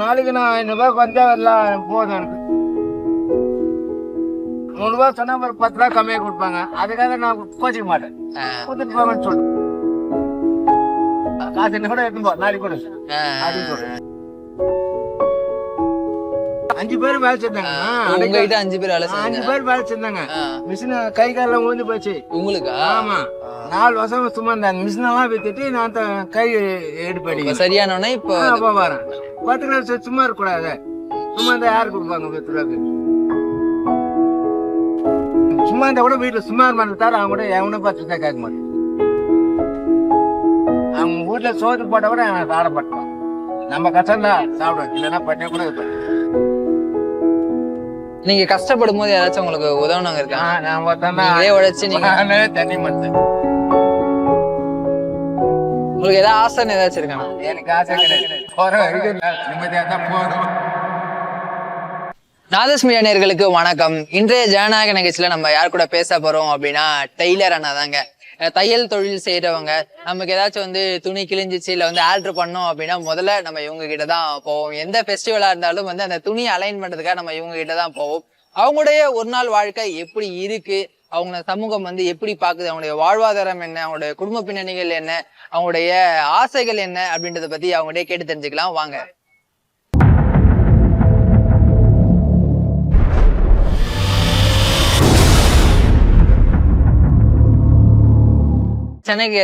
நாளைக்கு நான் ஐநூறுபா கொஞ்சா எல்லாம் போதும் எனக்கு. நூறுரூவா சொன்னா ஒரு பத்து ரூபா கம்மியாக கொடுப்பாங்க. அதுக்காக நான் கோச்சிக்க மாட்டேன். கொடுத்துட்டு போங்கன்னு சொல்லுவேன் காசு என்ன கூட எடுத்து போ. நாளைக்கு கூட. அப்படின்னு சொல்றேன். அஞ்சு பேர் வேலை செஞ்சாங்க. உங்ககிட்ட அஞ்சு பேர் வேலை அஞ்சு பேர் வேலை செஞ்சாங்க. மிஷின் கை காலெல்லாம் விழுந்து போச்சு. உங்களுக்கா? ஆமா. நாலு வருஷம் சும்மா இந்த மிஷின் எல்லாம் வித்துட்டு நான் கை எடு பண்ணி சரியானோடனே இப்போ அப்போ வரேன். பத்து சு- சும்மா இருக்கக்கூடாது சும்மா இருந்தா யாரு கொடுப்பாங்க பத்து ரூபாய்க்கு சும்மா இருந்தா கூட வீட்டுல சும்மா இருமான்னு தவிர அவங்க கூட எவனும் பத்து ரூபாய் கேட்க மாட்டேன் அவங்க வீட்டுல சோறு போட்ட கூட எனக்கு சாடப்பட்டோம் நம்ம கஷ்டம் தான் சாப்பிடுவோம். இல்லைன்னா பண்ண கூட நீங்க கஷ்டப்படும் போது யாராச்சும் உங்களுக்கு உதவுனவங்க இருக்காங்க நான் ஒருத்தன் தான். நீங்களே உழைச்சு நீங்க நானே தண்ணி மத்து உங்களுக்கு ஏதாவது ஆசைன்னு ஏதாச்சும் இருக்காங்க எனக்கு ஆசை கிடையாது. போற வரைக்கும் நிம்மதியா தான் போதும் நாதஸ் மீடியா நேயர்களுக்கு வணக்கம். இன்றைய ஜனநாயக நிகழ்ச்சியில நம்ம யார் கூட பேச போறோம் அப்படின்னா டெய்லர் அண்ணா தாங்க தையல் தொழில் செய்கிறவங்க நமக்கு ஏதாச்சும் வந்து துணி கிழிஞ்சிச்சு இல்லை வந்து ஆல்ட்ரு பண்ணோம் அப்படின்னா முதல்ல நம்ம இவங்க கிட்ட தான் போவோம். எந்த ஃபெஸ்டிவலாக இருந்தாலும் வந்து அந்த துணி அலைன் பண்ணுறதுக்காக நம்ம இவங்க கிட்ட தான் போவோம். அவங்களுடைய ஒரு நாள் வாழ்க்கை எப்படி இருக்கு? அவங்க சமூகம் வந்து எப்படி பாக்குது? அவங்களுடைய வாழ்வாதாரம் என்ன? அவங்களுடைய குடும்ப பின்னணிகள் என்ன? அவங்களுடைய ஆசைகள் என்ன? அப்படின்றத பத்தி அவங்ககிட்ட கேட்டு தெரிஞ்சுக்கலாம். வாங்க. சென்னைக்கு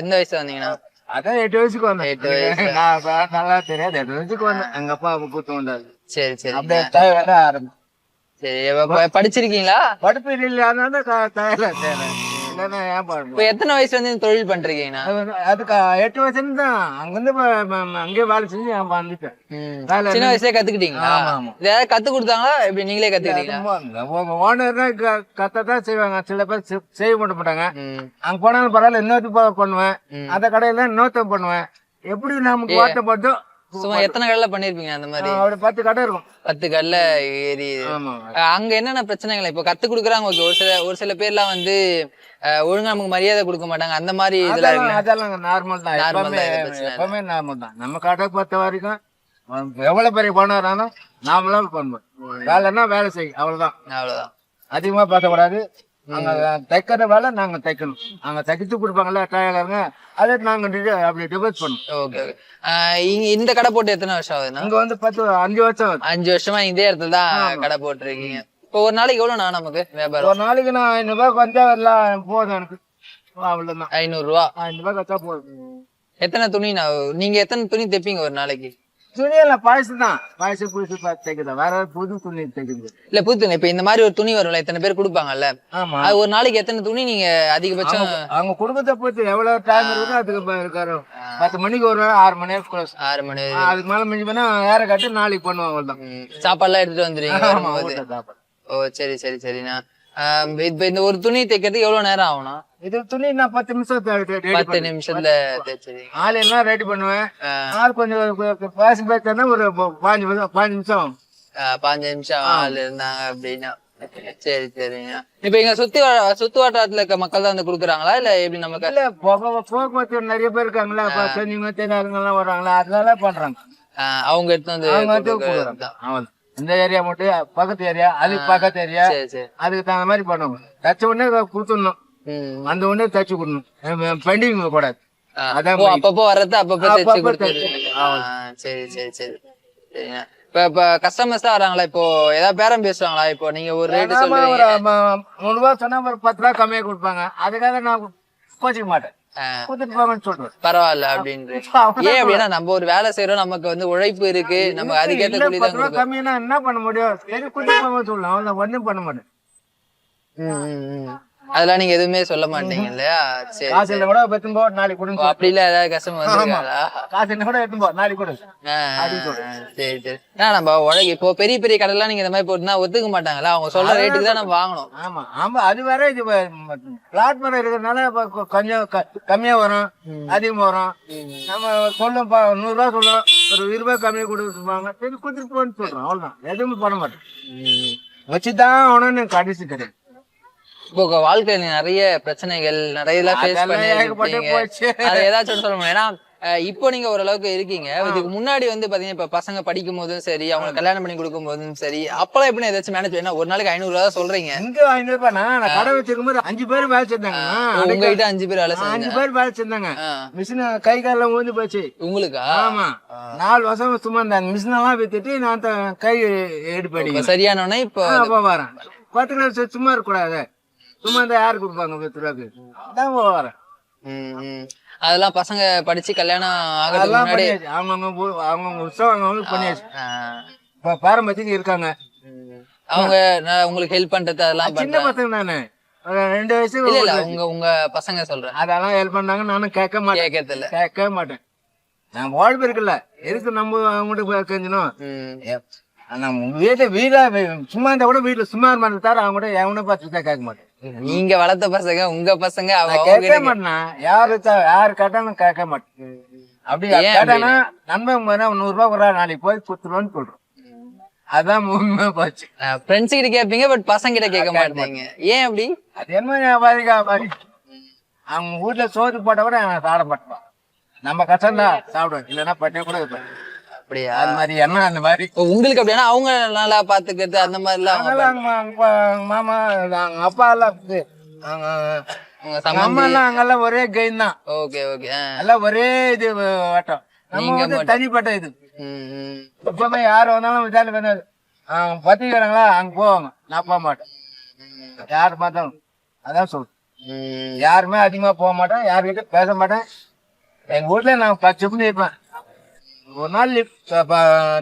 எந்த வயசுல வந்தீங்கன்னா அதான் எட்டு வயசுக்கு வந்தேன். எட்டு வயசு. நான் நல்லா தெரியாது. எட்டு வயசுக்கு வந்தேன். எங்க அப்பா கூத்து வந்தாரு. சரி சரி அப்படியே தான் ஆரம்பி சரி படிச்சிருக்கீங்களா? படிப்பு தேவை இல்லைன்னா ஏன் இப்ப எத்தனை வயசுல இருந்து தொழில் பண்றீங்கன்னா அதுக்கு எட்டு வயசுல தான். அங்கிருந்து அங்கேயே வேலை செஞ்சு வந்துட்டேன். சின்ன வயசுல. இது யாராவது கத்து கொடுத்தாங்களா? இப்படி நீங்களே கத்துக்கிட்டீங்களா? ஓனர் கத்தான் செய்வாங்க. சில பேர் செய்ய மாட்ட மாட்டாங்க. அங்க போனாலும் பரவாயில்ல இன்னொருத்த ப- பண்ணுவேன். அந்த கடையில இன்னொருத்த பண்ணுவேன். எப்படி நமக்கு வாட்டப்பட்டோ சும்மா எத்தனை கடல பண்ணிருப்பீங்க அந்த மாதிரி? பத்து கடை இருக்கும். பத்து கடல ஏறி. அங்க என்னென்ன பிரச்சனைகள்? இப்போ கத்து கொடுக்குறாங்க ஓகே. ஒரு சில ஒரு சில பேர்லாம் வந்து ஒழுங்கா நமக்கு மரியாதை கொடுக்க மாட்டாங்க. அந்த மாதிரி இதெல்லாம் அதெல்லாம் நார்மல் தான். எப்பவுமே நார்மல் தான். நம்ம கடை பொறுத்த வரைக்கும் எவ்வளவு பெரிய பணம் இருந்தாலும் நாமளும் பண்ணுவோம் வேலைன்னா வேலை செய்யும் அவ்வளவுதான். அவ்வளவுதான். அதிகமா பேசக்கூடாது. அங்க தைக்கிற வேலை நாங்க தைக்கணும். அங்க தைக்கிட்டு கொடுப்பாங்கல்ல டயலருங்க அதை நாங்க அப்படி டிவைட் பண்ணணும். Okay okay. இந்த கடை போட்டு எத்தனை வருஷம் ஆகுதுன்னா அங்க வந்து பத்து அஞ்சு வருஷம் ஆகுது. அஞ்சு வருஷமா இதே இடத்துல தான் கடை போட்டிருக்கீங்க. இப்போ ஒரு நாளைக்கு எவ்வளவு நான் நமக்கு வியாபாரம்? ஒரு நாளைக்கு நான் ஐநூறு ரூபாய் கொஞ்சம் எல்லாம் போதும் எனக்கு. அவ்வளவுதான். ஐநூறு ரூபா ஐநூறு ரூபாய் கச்சா போதும். எத்தனை துணி நான் நீங்க எத்தனை துணி தைப்பீங்க ஒரு நாளைக்கு? துணியெல்லாம் பாயசம் தான். பாயசம் புதுசு தைக்கிறதா வேற புது துணி தைக்கிறது இல்ல புது துணி இப்ப இந்த மாதிரி ஒரு துணி வரும்ல எத்தனை பேர் கொடுப்பாங்கல்ல. ஆமா. அது ஒரு நாளைக்கு எத்தனை துணி நீங்க அதிகபட்சம் அவங்க குடும்பத்தை பொறுத்து எவ்வளவு டைம் இருக்குதோ அதுக்கு இருக்காரு. பத்து மணிக்கு ஒரு வேளை ஆறு மணி நேரம். ஆறு மணி அதுக்கு மேல மிஞ்சி போனா வேற கட்டி நாளைக்கு பண்ணுவோம் அவ்வளவுதான். ம், சாப்பாடுலாம் எடுத்துட்டு வந்துருவீங்க சாப்பாடு. ஓ சரி சரி சரிண்ணா இப்ப இந்த ஒரு துணி தைக்கிறதுக்கு எவ்வளவு நேரம் ஆகும்னா இது துணி நான் பத்து நிமிஷம் பத்து நிமிஷத்துல ஆள் எல்லாம் ரெடி பண்ணுவேன். ஆள் கொஞ்சம் பேசி பேசினா ஒரு பாஞ்சு நிமிஷம் பாஞ்சு நிமிஷம் பாஞ்சு நிமிஷம் ஆள் இருந்தாங்க அப்படின்னா. சரி சரிங்க. இப்ப இங்க சுத்தி சுத்து வட்டாரத்துல இருக்க மக்கள் தான் வந்து குடுக்குறாங்களா? இல்ல எப்படி நமக்கு இல்ல போக போக்குவரத்து நிறைய பேர் இருக்காங்களா இப்ப செஞ்சவங்க தெரியாதவங்க எல்லாம் வர்றாங்களா? அதனால பண்றாங்க. அவங்க எடுத்து வந்து அவங்க வந்து. இந்த ஏரியா மட்டும் பக்கத்து ஏரியா அதுக்கு பக்கத்து ஏரியா சரி சரி. அதுக்கு தகுந்த மாதிரி பண்ணுவோம். தச்ச உடனே கொடுத்துடணும். அந்த உடனே தச்சு கொடுக்கணும் பெண்டிங் கூடாது அதான் அப்பப்போ வர்றது அப்பப்போ தைச்சு ஆஹ் சரி சரி சரி. சரிங்க. இப்ப இப்ப கஸ்டமர்ஸ் தான் வராங்களா? இப்போ ஏதாவது பேரம் பேசுவாங்களா? இப்போ நீங்க ஒரு ரேட் ம- மூணு ரூபா சொன்னா ஒரு பத்து ரூபா கம்மியா கொடுப்பாங்க. அதுக்காக நான் கோச்சிக்க மாட்டேன். பரவாயில்ல அப்படின்னு ஏன் அப்படின்னா நம்ம ஒரு வேலை செய்யறோம் நமக்கு வந்து உழைப்பு இருக்கு. நம்ம அதுக்கேற்ற கூலி தான். கம்மியா என்ன பண்ண முடியும்? சரி கொடுத்துட்டு போங்க சொல்லலாம். ஒண்ணும் பண்ண மாட்டேன். அதெல்லாம் நீங்க எதுவுமே சொல்ல மாட்டீங்க இல்லையா? சரி காசு இல்ல கூட எடுத்துன்னு போ நாளைக்கு கொடுங்க அப்படி இல்ல ஏதாவது கஷ்டம் வந்துருக்காங்களா காசு என்ன கூட எடுத்துன்னு போ நாளைக்கு கொடு. ஆ, சரி சரி. ஏன்னா நம்ம உழைக்க இப்போ பெரிய பெரிய கடைலாம் நீங்க இந்த மாதிரி போட்டுனா ஒத்துக்க மாட்டாங்களா அவங்க சொல்ற ரேட்டுக்கு தான் நம்ம வாங்கணும். ஆமா ஆமா. அது வேற இது பிளாட் மரம் இருக்கிறதுனால கொஞ்சம் கம்மியா வரும். அதிகமா வரும். நம்ம சொல்லும் நூறு ரூபா சொல்றோம் ஒரு இருபது கம்மியா கொடுத்துருப்பாங்க சரி கொடுத்துட்டு போன்னு சொல்றோம். அவ்வளவுதான். எதுவுமே பண்ண மாட்டேன். வச்சுதான் அவனு கடைசி கிடையாது. இப்போ உங்க வாழ்க்கையில நிறைய பிரச்சனைகள் நிறைய ஃபேஸ் பண்ணி. அது ஏதாச்சும் சொல்ல முடியும்? ஏன்னா இப்போ நீங்க ஓரளவுக்கு இருக்கீங்க. இதுக்கு முன்னாடி வந்து பாத்தீங்கன்னா இப்ப பசங்க படிக்கும் போதும் சரி அவங்களுக்கு கல்யாணம் பண்ணி கொடுக்கும் போதும் சரி அப்பெல்லாம் எப்படி ஏதாச்சும் மேனேஜ் பண்ணா ஒரு நாளைக்கு ஐநூறு ரூபா சொல்றீங்க. எங்க ஐநூறு ரூபாய் நான் கடை வச்சிருக்கும் போது அஞ்சு பேர் வேலை செஞ்சாங்க. உங்க கிட்ட அஞ்சு பேர் வேலை அஞ்சு பேர் வேலை செஞ்சாங்க. மிஷின் கை காலில் ஊந்து போச்சு. உங்களுக்கா? ஆமா. நாலு வருஷம் சும்மா இந்த மிஷின் எல்லாம் வித்துட்டு நான் கை எடுப்படி இப்ப சரியானோடனே இப்போ வரேன். பத்து கிலோ சரி சும்மா இருக்கக்கூடாது. சும்மா இருந்தா யாரு கொடுப்பாங்க பத்து ரூபாய்க்கு ம், ம். அதெல்லாம் பசங்க படிச்சு கல்யாணம் அதெல்லாம் முன்னாடி அவங்கவுங்க அவங்கவுங்க உற்சவம் அவங்களுக்கு பண்ணியாச்சு. பாரம்பரியத்துக்கு இருக்காங்க. அவங்க நான் உங்களுக்கு ஹெல்ப் பண்றது அதெல்லாம் சின்ன பசங்க நானு. ரெண்டு வயசு இல்ல உங்க உங்க பசங்க சொல்றேன். அதெல்லாம் ஹெல்ப் பண்ணாங்க. நானும் கேட்க மாட்டேன். கேட்கறது இல்ல கேட்க மாட்டேன். நான் வாழ்வு இருக்குல்ல. எதுக்கு நம்ம அவங்ககிட்ட கெஞ்சணும். நம்ம வீட்டுல வீடா சும்மா இருந்தா கூட வீட்டுல சும்மா இருமான்னு தவிர அவங்க கூட எவனை பார்த்து தான் கேட்க மாட்டேன். நீங்க வளர்த்த பசங்க உங்க பசங்க கேட்க மாட்டேன் யாரு யாரு கேட்டாலும் கேட்க மாட்டேன். அப்படி கேட்டானா நண்பன் நூறு ரூபாய் ஒரு நாளைக்கு போய் குத்துருவோன்னு சொல்றோம். அதான் உண்மை போச்சு. ஃப்ரெண்ட்ஸ் கிட்ட கேட்பீங்க பட் பசங்க கிட்ட கேட்க மாட்டீங்க ஏன் அப்படி? அது என்ன அவங்க வீட்டுல சோறு போட்ட கூட நான் சாப்பிட மாட்டேன் நம்ம கஷ்டம் தான் சாப்பிடுவேன் இல்லைன்னா பட்டிய கூட இருப்பேன் அப்படியா? அது மாதிரி என்ன அந்த மாதிரி? உங்களுக்கு அப்படின்னா அவங்க நல்லா பாத்துக்கிறது அந்த மாதிரிலாம் மாமா அவங்க அப்பா எல்லாம் இது, அவங்க உங்க அவங்க சம்பந்தி அம்மா எல்லாம் அங்கெல்லாம் ஒரே கெயின் தான். ஓகே ஓகே எல்லாம் ஒரே இது வட்டம். நம்ம நீங்க வந்து தனிப்பட்ட இது. எப்பவுமே யார் வந்தாலும் விசாரணை பண்ணாது. அவங்க பத்திரிக்கிறாங்களா அங்க போவாங்க. நான் போக மாட்டேன். யார் பார்த்தாலும். அதான் சொல்றேன். ம். யாருமே அதிகமா போக மாட்டேன். யாருக்கிட்ட பேச மாட்டேன். எங்க வீட்ல நான் பத்து மணி இருப்பேன். ஒரு நாள் லீவ்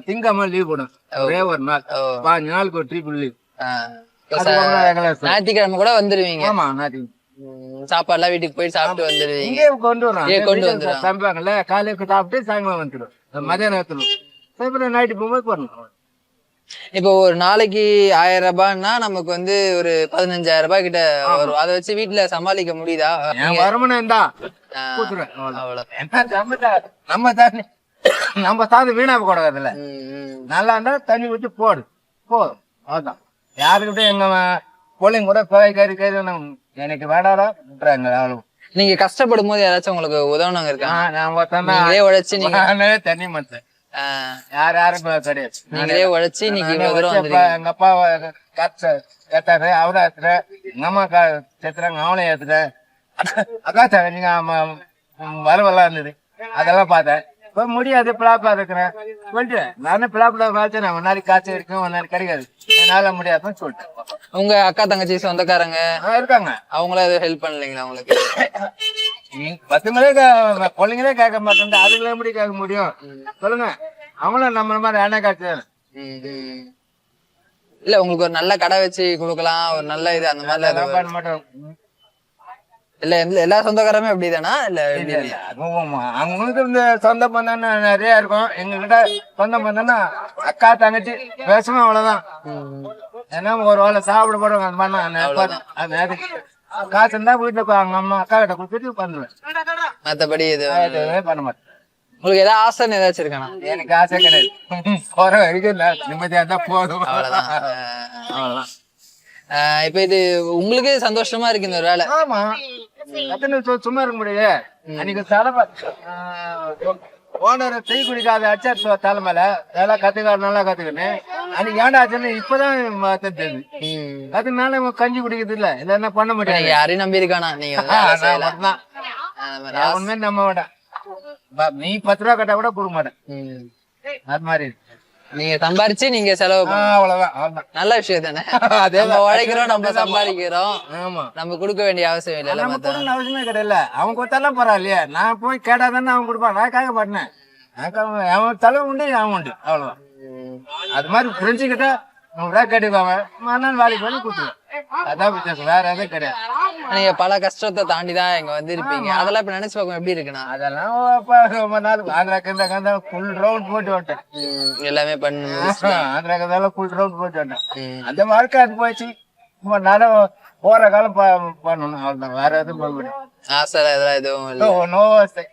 திங்கம்மா லீவ் போடும். ஒரே ஒரு நாள். பாஞ்சு நாளுக்கு ஒரு ட்ரிபிள் லீவ் ஞாயிற்றுக்கிழமை கூட வந்துருவீங்க. ஆமா நாட்டி ம், சாப்பாடுலாம் வீட்டுக்கு போய் சாப்பிட்டு வந்துருவீங்க. இங்கே கொண்டு வரோம். கொண்டு வந்துடுறோம். சமைப்பாங்கல்ல காலையில சாப்பிட்டு சாயங்காலம் வந்துடும் மதியானம் எடுத்துடும் அப்புறம் நைட்டு போகும்போது போடணும் இப்போ ஒரு நாளைக்கு ஆயிரம் ரூபாய்னா நமக்கு வந்து ஒரு பதினஞ்சாயிரம் ரூபாய் கிட்ட வரும். அதை வச்சு வீட்டுல சமாளிக்க முடியுதா? வருமானம் அவ்வளவுதான். அவ்வளவு நம்ம தானே. நம்ம சாதம் வீணா கூடாதுல்ல. நல்லா இருந்தா தண்ணி ஊற்றி போடு. போதும் அவ்வளோதான் யாருக்கிட்ட எங்க பிள்ளைங்க கூட கோவை கறி கறி எனக்கு வேடாடா விட்டுறாங்க அவ்வளோ நீங்க கஷ்டப்படும் போது யாராச்சும் உங்களுக்கு உதவுனவங்க இருக்கா நான் நீங்களே உழைச்சு நீங்க தண்ணி மத்தேன் யார் யாரும் கிடையாது. நீங்களே உழைச்சு வந்துருக்கீங்க. எங்க அப்பா காத்து ஏத்தாரு அவரை ஏத்துறேன் எங்க அம்மா கா செத்துறாங்க அவனை ஏத்துறேன் அக்கா சார் நீங்க வரவெல்லாம் இருந்தது. அதெல்லாம் பார்த்தேன். இப்ப முடியாது பிளாப்பா இருக்கிறேன். சொல்லிட்டு நானே பிளாப்ல பார்த்தேன் ஒரு நாளைக்கு காய்ச்சல் இருக்கும் ஒரு நாளைக்கு கிடைக்காது. என்னால முடியாதுன்னு சொல்லிட்டேன். உங்க அக்கா தங்கச்சி சொந்தக்காரங்க? இருக்காங்க. அவங்கள எதுவும் ஹெல்ப் பண்ணலைங்களா உங்களுக்கு? நீ பசங்களே கே- பிள்ளைங்களே கேட்க மாட்டேன் அதுல எப்படி கேட்க முடியும்? சொல்லுங்க. அவங்களும் நம்ம மாதிரி ம், ம். இல்ல உங்களுக்கு ஒரு நல்ல கடை வச்சு கொடுக்கலாம் ஒரு நல்ல இது அந்த மாதிரி பண்ண மாட்டோம். இல்ல எல்லா சொந்தக்காரமே அப்படிதானா? இல்ல அவங்களுக்கு இந்த சொந்த பந்தம் நிறைய இருக்கும். எங்க கிட்ட சொந்த பந்தம்னா அக்கா தங்கச்சி பேசணும் அவ்வளவுதான். ஏன்னா ஒரு வேளை சாப்பிட போடுவாங்க அந்த மாதிரி. அது காசு இருந்தா வீட்டுல உட்கா- அவங்க அம்மா அக்கா கிட்ட கொடுத்துட்டு பண்ணுவேன். மத்தபடி இது பண்ண மாட்டேன். உங்களுக்கு ஏதாவது ஆசைன்னு ஏதாச்சும் இருக்கானா எனக்கு ஆசை கிடையாது. போற வரைக்கும் நிம்மதியா இருந்தா போதும். அவ்வளவுதான். அவ்வளவுதான். இப்ப இது உங்களுக்கு சந்தோஷமா இருக்கு இந்த ஒரு வேலை. ஆமா. நிமிஷம் சும்மா இருக்க முடியாது அன்னைக்கு தலைமை ஓனர் டீ குடிக்காத அச்சார் தலைமையில இதெல்லாம் கத்துக்காரு நல்லா கத்துக்கினேன். அன்னைக்கு ஏன்டா ஆச்சுன்னு இப்பதான் கத்துனால இவன் கஞ்சி குடிக்கிறது இல்ல. இல்லன்னா பண்ண முடியாது யாரையும் நம்பி இருக்கானா? நீங்க. உண்மையை நம்ப மாட்டேன். நீ பத்து ரூபா கட்டா கூட கொடுக்க மாட்டேன். அது மாதிரி. நீங்க சம்பாரிச்சு நீங்க செலவு. அவ்வளவுதான் நல்ல விஷயம் தானே? அதே நம்ம உழைக்கிறோம் நம்ம சம்பாதிக்கிறோம். ஆமா. நம்ம கொடுக்க வேண்டிய அவசியம் இல்ல நம்ம கொடுக்கணும் அவசியமே கிடையாது அவன் கொடுத்தாலும் பரவாயில்லையே நான் போய் கேட்டாதானே அவன் கொடுப்பான் நான் கேட்க மாட்டேன். அவன் தலை உண்டு அவன் உண்டு. அவ்வளவுதான். அது மாதிரி ஃப்ரெண்ட்ஸு கிட்ட நூறு ரூபா கேட்டுக்குவாங்க மறுநாள் வேலைக்கு வந்து கொடுத்துருவேன் அதான் வித்தியாசம். வேற எதுவும் கிடையாது. நீங்க பல கஷ்டத்தை தாண்டி தான் இங்க வந்து இருப்பீங்க அதெல்லாம் இப்ப நினைச்சு பார்க்கும் எப்படி இருக்குண்ணா அதெல்லாம் ரொம்ப நாள். ஆந்திரா கந்தா கந்தா ஃபுல் ரவுண்ட் போட்டு வந்துட்டேன். எல்லாமே பண்ணு ஆந்திரா கந்தால ஃபுல் ரவுண்ட் போட்டு வந்துட்டேன். அந்த வாழ்க்கை அது போயிடுச்சு நானும் போற காலம் பண்ணணும். அவ்வளவுதான். வேற எதுவும் பண்ண முடியாது. ஆசை இதெல்லாம் எதுவும் இல்ல. நோ ஆசை.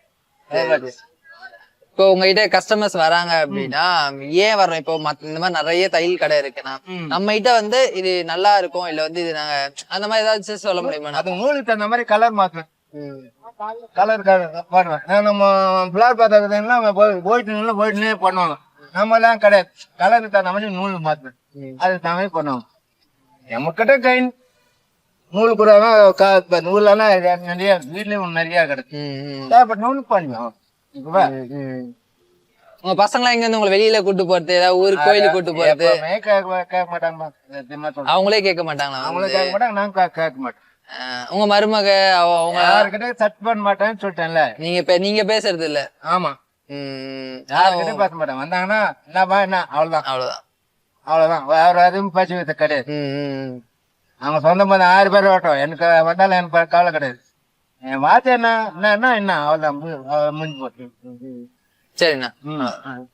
இப்போ உங்ககிட்ட கஸ்டமர்ஸ் வராங்க அப்படின்னா ஏன் வர்றோம்? இப்போ மத்த இந்த மாதிரி நிறைய தையல் கடை இருக்குண்ணா ம். நம்ம கிட்ட வந்து இது நல்லா இருக்கும் இல்ல வந்து இது நாங்க அந்த மாதிரி ஏதாச்சும் சொல்ல முடியுமா? அது நூலுக்கு தகுந்த மாதிரி கலர் மாத்துவேன். கலர் கலர் பண்ணுவேன் நம்ம பிளாட் பார்த்தா போயிட்டு போயிட்டுனே பண்ணுவாங்க நம்ம எல்லாம் கிடையாது. கலருக்கு தகுந்த மாதிரி நூல் மாற்றுவேன் அது தகுந்த பண்ணுவாங்க நம்மக்கிட்ட கை நூல் கூட நூலெல்லாம் நிறைய வீட்லேயும் நிறைய கிடக்கு ம், ம். தேவைப்பட்ட நூல் பண்ணுவோம். இப்போ உங்க பசங்களா எங்க இருந்து உங்களை வெளியில கூட்டு போறது? ஏதாவது ஊருக்கு கோயிலுக்கு கூட்டு போறது? கேட்க மாட்டாங்க. அவங்களே கேட்க மாட்டாங்களா அவங்களும் கேட்க மாட்டாங்க நான் கேட்க மாட்டேன். உங்க மருமக அவ- அவங்க யாருக்கிட்ட சட் பண்ண மாட்டேன்னு சொல்லிட்டேன்ல. நீங்க பே- நீங்க பேசுறது இல்ல ஆமா யாருக்கிட்ட பேச மாட்டேன். வந்தாங்கன்னா என்னப்பா என்ன? அவ்வளவுதான். அவ்வளவுதான். அவ்வளவுதான். வேற எதுவும் பேச வைத்த கிடையாது. அவங்க சொந்த பந்தம் ஆறு பேர் ஓட்டும். எனக்கு வந்தாலும் எனக்கு ப- கவலை கிடையாது. என் வார்த்தை என்ன என்ன என்ன அவ்வளவு முடிஞ்சு போச்சு சரிண்ணா ம்.